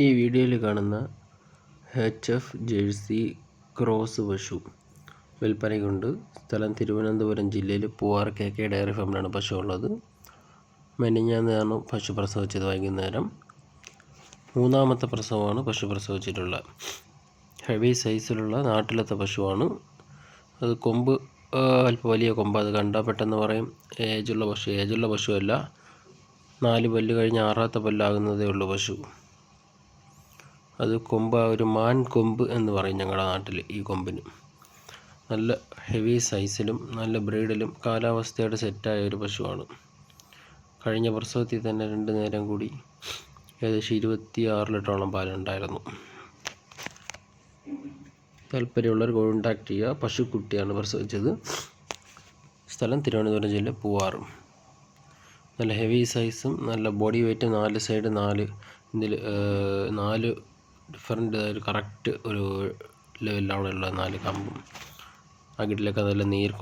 ഈ വീഡിയോയിൽ കാണുന്ന എച്ച് എഫ് ജേഴ്സി ക്രോസ് പശു വിൽപ്പനയ്ക്കുണ്ട് സ്ഥലം തിരുവനന്തപുരം ജില്ലയിൽ പൂവാർ കെ കെ ഡയറി ഫാമിലാണ് പശു ഉള്ളത്. മെനിഞ്ഞാന്നാണ് പശു പ്രസവിച്ചത് വൈകുന്നേരം. മൂന്നാമത്തെ പ്രസവമാണ് പശു പ്രസവിച്ചിട്ടുള്ള ഹെവി സൈസിലുള്ള നാട്ടിലത്തെ പശുവാണ്. അത് കൊമ്പ് അല്പം വലിയ കൊമ്പ് അത് കണ്ടാൽ പെട്ടെന്ന് പറയും. ഏജുള്ള പശു ഏജുള്ള പശുവല്ല. നാല് പല്ല് കഴിഞ്ഞ് ആറാത്ത പല്ലാകുന്നതേ ഉള്ളൂ പശു. അത് കൊമ്പ് ഒരു മാൻ കൊമ്പ് എന്ന് പറയും ഞങ്ങളുടെ നാട്ടിൽ ഈ കൊമ്പിന്. നല്ല ഹെവി സൈസിലും നല്ല ബ്രീഡിലും കാലാവസ്ഥയുടെ സെറ്റായ ഒരു പശുവാണ്. കഴിഞ്ഞ പ്രസവത്തിൽ തന്നെ രണ്ട് നേരം കൂടി ഏകദേശം ഇരുപത്തി ആറ് ലിറ്ററോളം പാലുണ്ടായിരുന്നു താല്പര്യമുള്ളവർ കോൺടാക്ട് ചെയ്യുക. പശുക്കുട്ടിയാണ് പ്രസവിച്ചത്. സ്ഥലം തിരുവനന്തപുരം ജില്ല പൂവാറും. നല്ല ഹെവി സൈസും നല്ല ബോഡി വെയ്റ്റ് നാല് സൈഡ് നാല് ഇതിൽ നാല് ഡിഫറെന്റ് ഒരു കറക്റ്റ് ഒരു ലെവലിലാണ് ഉള്ളത് നാല് കമ്പും. ആ അകിടിലൊക്കെ നല്ല നീർ